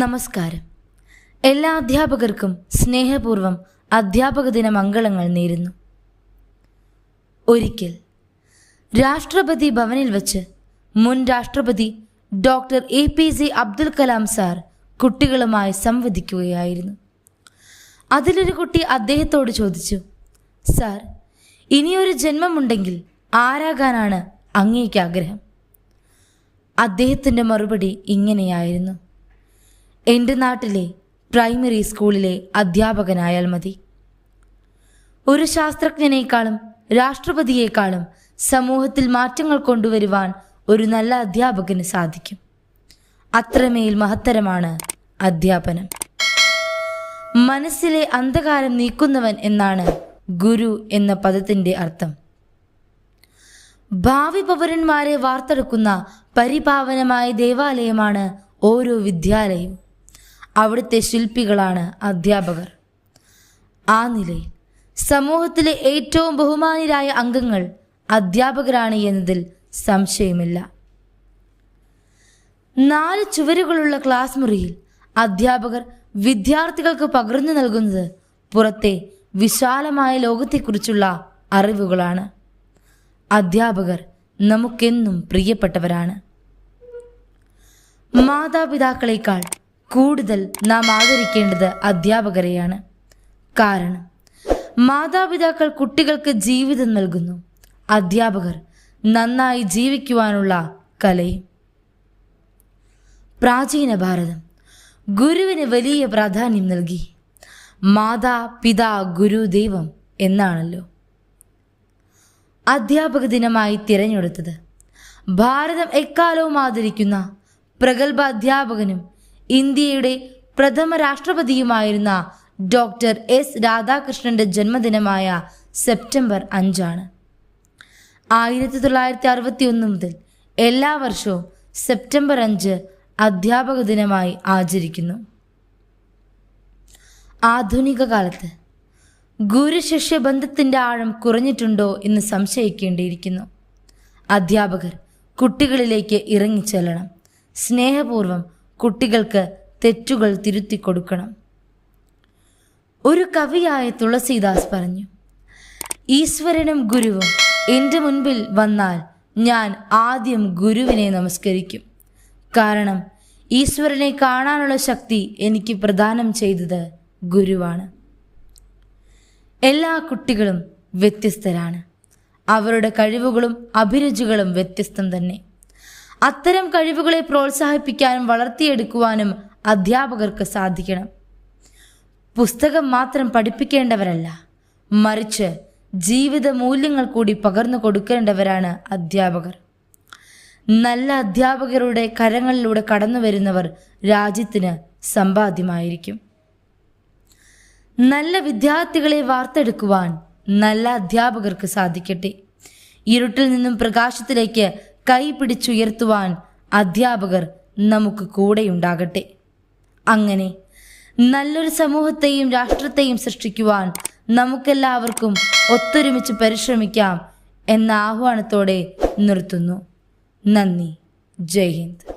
നമസ്കാരം. എല്ലാ അധ്യാപകർക്കും സ്നേഹപൂർവം അധ്യാപക ദിന മംഗളങ്ങൾ നേരുന്നു. ഒരിക്കൽ രാഷ്ട്രപതി ഭവനിൽ വച്ച് മുൻ രാഷ്ട്രപതി doctor A P J Abdul Kalam sir കുട്ടികളുമായി സംവദിക്കുകയായിരുന്നു. അതിലൊരു കുട്ടി അദ്ദേഹത്തോട് ചോദിച്ചു സാർ ഇനിയൊരു ജന്മമുണ്ടെങ്കിൽ ആരാകാനാണ് അങ്ങേക്ക് ആഗ്രഹം? അദ്ദേഹത്തിന്റെ മറുപടി ഇങ്ങനെയായിരുന്നു. എന്റെ നാട്ടിലെ പ്രൈമറി സ്കൂളിലെ അധ്യാപകനായാൽ മതി. ഒരു ശാസ്ത്രജ്ഞനേക്കാളും രാഷ്ട്രപതിയേക്കാളും സമൂഹത്തിൽ മാറ്റങ്ങൾ കൊണ്ടുവരുവാൻ ഒരു നല്ല അധ്യാപകന് സാധിക്കും. അത്രമേൽ മഹത്തരമാണ് അധ്യാപനം. മനസ്സിലെ അന്ധകാരം നീക്കുന്നവൻ എന്നാണ് ഗുരു എന്ന പദത്തിന്റെ അർത്ഥം. ഭാവി പൗരന്മാരെ വാർത്തെടുക്കുന്ന പരിപാവനമായ ദേവാലയമാണ് ഓരോ വിദ്യാലയവും. അവിടുത്തെ ശില്പികളാണ് അധ്യാപകർ. ആ നിലയിൽ സമൂഹത്തിലെ ഏറ്റവും ബഹുമാനരായ അംഗങ്ങൾ അധ്യാപകരാണ് എന്നതിൽ സംശയമില്ല. നാല് ചുവരുകളുള്ള ക്ലാസ് മുറിയിൽ അധ്യാപകർ വിദ്യാർത്ഥികൾക്ക് പകർന്നു നൽകുന്നത് പുറത്തെ വിശാലമായ ലോകത്തെക്കുറിച്ചുള്ള അറിവുകളാണ്. അധ്യാപകർ നമുക്കെന്നും പ്രിയപ്പെട്ടവരാണ്. മാതാപിതാക്കളെക്കാൾ കൂടുതൽ നാം ആദരിക്കേണ്ടത് അധ്യാപകരെയാണ്. കാരണം മാതാപിതാക്കൾ കുട്ടികൾക്ക് ജീവിതം നൽകുന്നു. അധ്യാപകർ നന്നായി ജീവിക്കുവാനുള്ള കലയും. പ്രാചീന ഭാരതം ഗുരുവിന് വലിയ പ്രാധാന്യം നൽകി. മാതാ പിതാ ഗുരു ദൈവം എന്നാണല്ലോ. അധ്യാപക ദിനമായി തിരഞ്ഞെടുത്തത്. ഭാരതം എക്കാലവും ആദരിക്കുന്ന പ്രഗത്ഭ അധ്യാപകനും ഇന്ത്യയുടെ പ്രഥമ രാഷ്ട്രപതിയുമായിരുന്ന ഡോക്ടർ എസ് രാധാകൃഷ്ണന്റെ ജന്മദിനമായ സെപ്റ്റംബർ അഞ്ചാണ്. ആയിരത്തി തൊള്ളായിരത്തി അറുപത്തി ഒന്ന് മുതൽ എല്ലാ വർഷവും സെപ്റ്റംബർ അഞ്ച് അധ്യാപക ദിനമായി ആചരിക്കുന്നു. ആധുനിക കാലത്ത് ഗുരുശിഷ്യ ബന്ധത്തിന്റെ ആഴം കുറഞ്ഞിട്ടുണ്ടോ എന്ന് സംശയിക്കേണ്ടിയിരിക്കുന്നു. അധ്യാപകർ കുട്ടികളിലേക്ക് ഇറങ്ങിച്ചെല്ലണം. സ്നേഹപൂർവം കുട്ടികൾക്ക് തെറ്റുകൾ തിരുത്തി കൊടുക്കണം. ഒരു കവിയായ തുളസീദാസ് പറഞ്ഞു ഈശ്വരനും ഗുരുവും എന്റെ മുൻപിൽ വന്നാൽ ഞാൻ ആദ്യം ഗുരുവിനെ നമസ്കരിക്കും. കാരണം ഈശ്വരനെ കാണാനുള്ള ശക്തി എനിക്ക് പ്രദാനം ചെയ്തത് ഗുരുവാണ്. എല്ലാ കുട്ടികളും വ്യത്യസ്തരാണ്. അവരുടെ കഴിവുകളും അഭിരുചികളും വ്യത്യസ്തം തന്നെ. അത്തരം കഴിവുകളെ പ്രോത്സാഹിപ്പിക്കാനും വളർത്തിയെടുക്കുവാനും അധ്യാപകർക്ക് സാധിക്കണം. പുസ്തകം മാത്രം പഠിപ്പിക്കേണ്ടവരല്ല മറിച്ച് ജീവിത മൂല്യങ്ങൾ കൂടി പകർന്നു കൊടുക്കേണ്ടവരാണ് അധ്യാപകർ. നല്ല അധ്യാപകരുടെ കരങ്ങളിലൂടെ കടന്നു വരുന്നവർ രാജ്യത്തിന് സമ്പാദ്യമായിരിക്കും. നല്ല വിദ്യാർത്ഥികളെ വാർത്തെടുക്കുവാൻ നല്ല അധ്യാപകർക്ക് സാധിക്കട്ടെ. ഇരുട്ടിൽ നിന്നും പ്രകാശത്തിലേക്ക് കൈ പിടിച്ചുയർത്തുവാൻ അധ്യാപകർ നമുക്ക് കൂടെയുണ്ടാകട്ടെ. അങ്ങനെ നല്ലൊരു സമൂഹത്തെയും രാഷ്ട്രത്തെയും സൃഷ്ടിക്കുവാൻ നമുക്കെല്ലാവർക്കും ഒത്തൊരുമിച്ച് പരിശ്രമിക്കാം എന്ന ആഹ്വാനത്തോടെ നിർത്തുന്നു. നന്ദി. ജയ് ഹിന്ദ്.